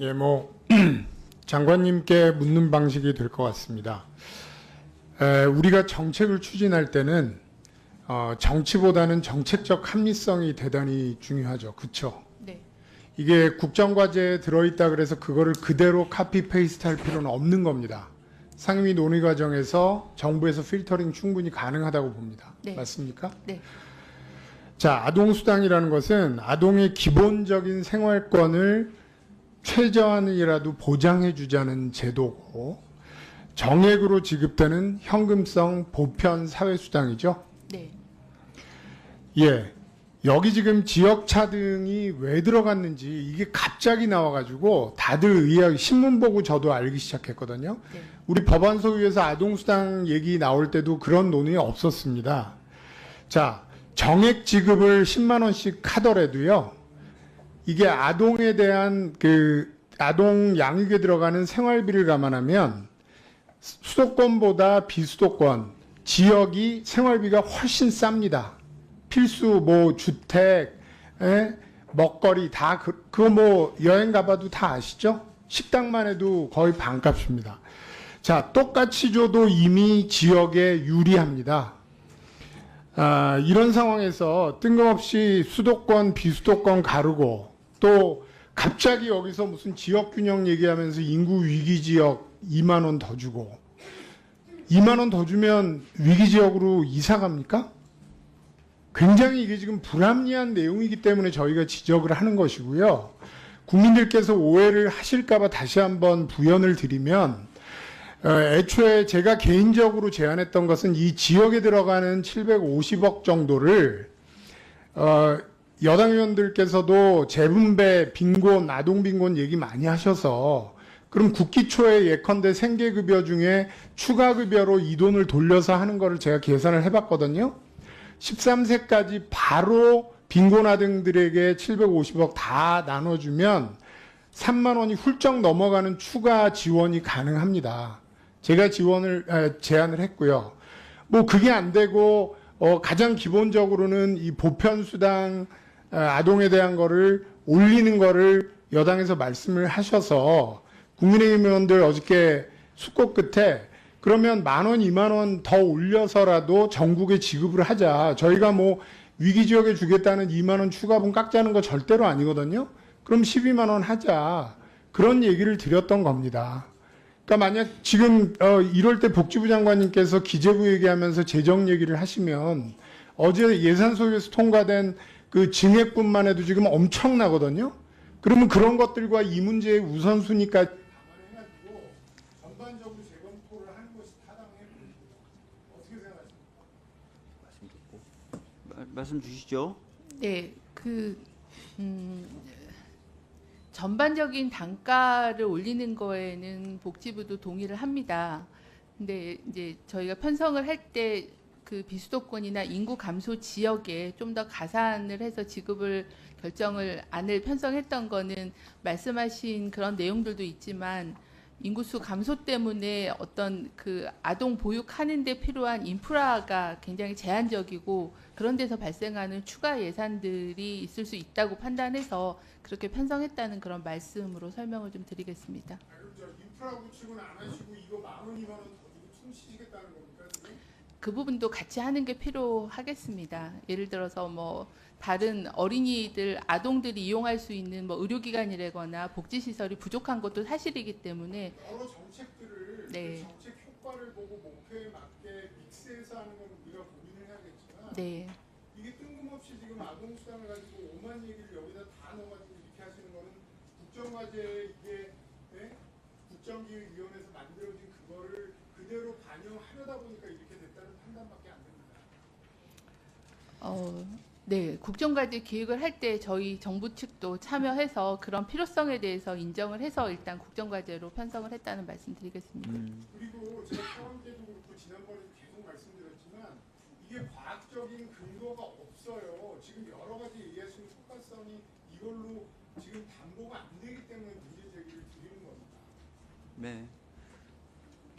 예, 뭐 장관님께 묻는 방식이 될 것 같습니다. 에, 우리가 정책을 추진할 때는 어, 정치보다는 정책적 합리성이 대단히 중요하죠. 그렇죠? 네. 이게 국정과제에 들어있다 그래서 그거를 그대로 카피 페이스트 할 필요는 없는 겁니다. 상임위 논의 과정에서 정부에서 필터링 충분히 가능하다고 봅니다. 네. 맞습니까? 네. 자, 아동수당이라는 것은 아동의 기본적인 생활권을 최저한이라도 보장해 주자는 제도고 정액으로 지급되는 현금성 보편 사회수당이죠. 네. 예. 여기 지금 지역차 등이 왜 들어갔는지 이게 갑자기 나와가지고 다들 의학 신문 보고 저도 알기 시작했거든요. 네. 우리 법안 소위에서 아동수당 얘기 나올 때도 그런 논의 없었습니다. 자, 정액 지급을 10만 원씩 하더라도요. 이게 아동에 대한 그 아동 양육에 들어가는 생활비를 감안하면 수도권보다 비수도권 지역이 생활비가 훨씬 쌉니다. 필수 뭐 주택, 에? 먹거리 다 그, 그거 뭐 여행 가봐도 다 아시죠? 식당만 해도 거의 반값입니다. 자, 똑같이 줘도 이미 지역에 유리합니다. 아, 이런 상황에서 뜬금없이 수도권, 비수도권 가르고 또 갑자기 여기서 무슨 지역 균형 얘기하면서 인구 위기 지역 2만 원 더 주고 2만 원 더 주면 위기 지역으로 이사 갑니까? 굉장히 이게 지금 불합리한 내용이기 때문에 저희가 지적을 하는 것이고요. 국민들께서 오해를 하실까봐 다시 한번 부연을 드리면 어, 애초에 제가 개인적으로 제안했던 것은 이 지역에 들어가는 750억 정도를 어, 여당 의원들께서도 재분배, 빈곤, 아동 빈곤 얘기 많이 하셔서 그럼 국기 초에 예컨대 생계급여 중에 추가급여로 이 돈을 돌려서 하는 거를 제가 계산을 해봤거든요. 13세까지 바로 빈곤 아동들에게 750억 다 나눠주면 3만 원이 훌쩍 넘어가는 추가 지원이 가능합니다. 제가 지원을 아, 제안을 했고요. 뭐 그게 안 되고 어, 가장 기본적으로는 이 보편 수당 아, 아동에 대한 거를 올리는 거를 여당에서 말씀을 하셔서 국민의힘 의원들 어저께 숙고 끝에 그러면 만 원, 이만 원 더 올려서라도 전국에 지급을 하자. 저희가 뭐 위기 지역에 주겠다는 2만 원 추가분 깎자는 거 절대로 아니거든요. 그럼 12만 원 하자. 그런 얘기를 드렸던 겁니다. 그러니까 만약 지금 어 이럴 때 복지부 장관님께서 기재부 얘기하면서 재정 얘기를 하시면 어제 예산 소위에서 통과된 그 증액분만 해도 지금 엄청나거든요. 그러면 그런 것들과 이 문제의 우선순위까지 말씀 주시죠. 네. 그 음, 전반적인 단가를 올리는 거에는 복지부도 동의를 합니다. 근데 이제 저희가 편성을 할 때 그 비수도권이나 인구 감소 지역에 좀 더 가산을 해서 지급을 결정을 안을 편성했던 거는 말씀하신 그런 내용들도 있지만 인구수 감소 때문에 어떤 그 아동 보육하는 데 필요한 인프라가 굉장히 제한적이고 그런 데서 발생하는 추가 예산들이 있을 수 있다고 판단해서 그렇게 편성했다는 그런 말씀으로 설명을 좀 드리겠습니다. 아, 인프라 구축은 안 하시고 이거 만 원, 이만 원더 주고 숨 쉬시겠다는 겁니까 지금? 그 부분도 같이 하는 게 필요하겠습니다. 예를 들어서 뭐 다른 어린이들, 아동들이 이용할 수 있는 뭐 의료기관이라거나 복지시설이 부족한 것도 사실이기 때문에 여러 정책들을 네. 그 정책 효과를 보고 목표에 맞게 믹스해서 하는 건 우리가 고민을 해야겠지만 네, 이게 뜬금없이 지금 아동 수당을 가지고 오만 얘기를 여기다 다 넣어가지고 이렇게 하시는 거는 국정과제에 이게 네? 국정기획위원회에서 만들어진 그거를 그대로 반영하려다 보니까 이렇게 됐다는 판단밖에 안 됩니다. 어, 네, 국정과제 기획을 할 때 저희 정부 측도 참여해서 그런 필요성에 대해서 인정을 해서 일단 국정과제로 편성을 했다는 말씀드리겠습니다. 음, 그리고 제가 처음 때도 그렇고 지난번에도 계속 말씀드렸지만 이게 과학적인 근거가 없어요. 지금 여러 가지 얘기하시는 효과성이 이걸로 지금 담보가 안 되기 때문에 문제 제기를 드리는 겁니다. 네.